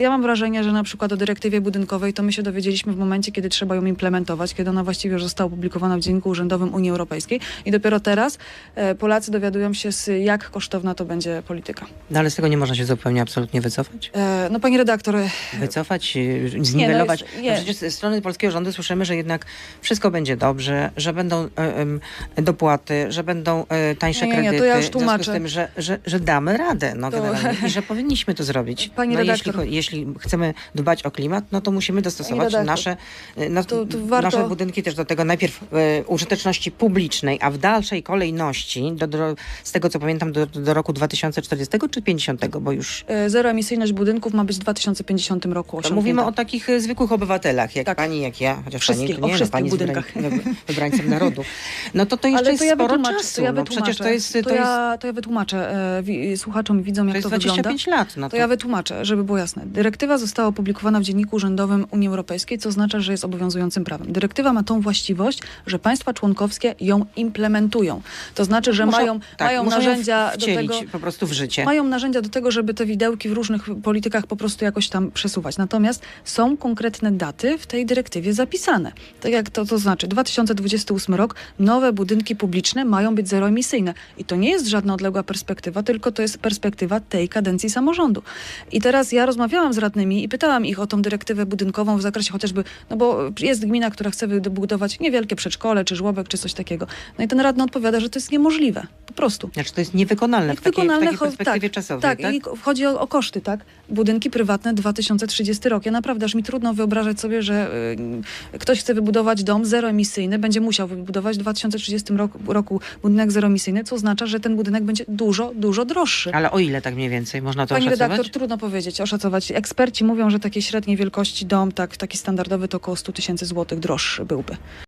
Ja mam wrażenie, że na przykład o dyrektywie budynkowej to my się dowiedzieliśmy w momencie, kiedy trzeba ją implementować, kiedy ona właściwie już została opublikowana w Dzienniku Urzędowym Unii Europejskiej i dopiero teraz e, Polacy dowiadują się, z, jak kosztowna to będzie polityka. No ale z tego nie można się zupełnie absolutnie wycofać? E, no pani redaktor, Wycofać, zniwelować. jest- No jest. przecież ze strony polskiego rządu słyszymy, że jednak wszystko będzie dobrze, że będą e, dopłaty, że będą e, tańsze Nie, nie, nie, to kredyty. ja już w związku tłumaczę. z tym, że, że, że damy radę no, To- generalnie i że powinniśmy to zrobić. Pani no, redaktor. jeśli chcemy dbać o klimat, no to musimy dostosować nasze, e, na, To- to warto- nasze budynki też do tego najpierw e, użyteczności publicznej, a w dalszej kolejności, do, do, z tego co pamiętam, do, do roku 2040 czy 50, bo już e, zeroemisyjność budynków ma być w 2050 roku to osiągnięta. mówimy o takich e, zwykłych obywatelach, jak Tak. pani, jak ja, chociaż pani o nie, no, wszystkich pani budynkach. wybrań- wybrańcem narodu. No to to jeszcze Ale jest to ja sporo czasu. to ja no wytłumaczę. przecież to jest, to to, jest, ja, to ja wytłumaczę e, słuchaczom i widzom, to jak jest to, wygląda. 25 lat. No To ja wytłumaczę, żeby było jasne. Dyrektywa została opublikowana w Dzienniku Urzędowym Unii Europejskiej, co oznacza, że jest obowiązującym prawem. Dyrektywa ma tą właściwość, że państwa członkowskie ją implementują. To znaczy, że Muszą- mają, tak, mają narzędzia do tego. po prostu w życie. Mają narzędzia do tego, żeby te widełki w różnych politykach po prostu jakoś tam przesuwać. Natomiast są konkretne daty w tej dyrektywie zapisane. Tak jak to, to znaczy 2028 rok, nowe budynki publiczne mają być zeroemisyjne. I to nie jest żadna odległa perspektywa, tylko to jest perspektywa tej kadencji samorządu. I teraz ja rozmawiałam z radnymi i pytałam ich o tą dyrektywę budynkową w zakresie chociażby, no bo jest gmina, która chce wybudować niewielkie przedszkole, czy żłobek, czy coś takiego. No i ten radny odpowiada, że to jest niemożliwe. Po prostu. Znaczy to jest niewykonalne w takiej, w Wykonalne, takiej cho- perspektywie tak, czasowej. Tak, Tak, i chodzi o, o koszty, tak? Budynki prywatne 2030 rok. Ja naprawdę aż mi trudno wyobrażać sobie, że y, ktoś chce wybudować dom zeroemisyjny, będzie musiał wybudować w 2030 roku, roku budynek zeroemisyjny, co oznacza, że ten budynek będzie dużo, dużo droższy. Ale o ile tak mniej więcej można to Pani oszacować? redaktor, trudno powiedzieć, oszacować. Eksperci mówią, że takiej średniej wielkości dom, tak, taki standardowy, to około 100 tysięcy złotych droższy byłby.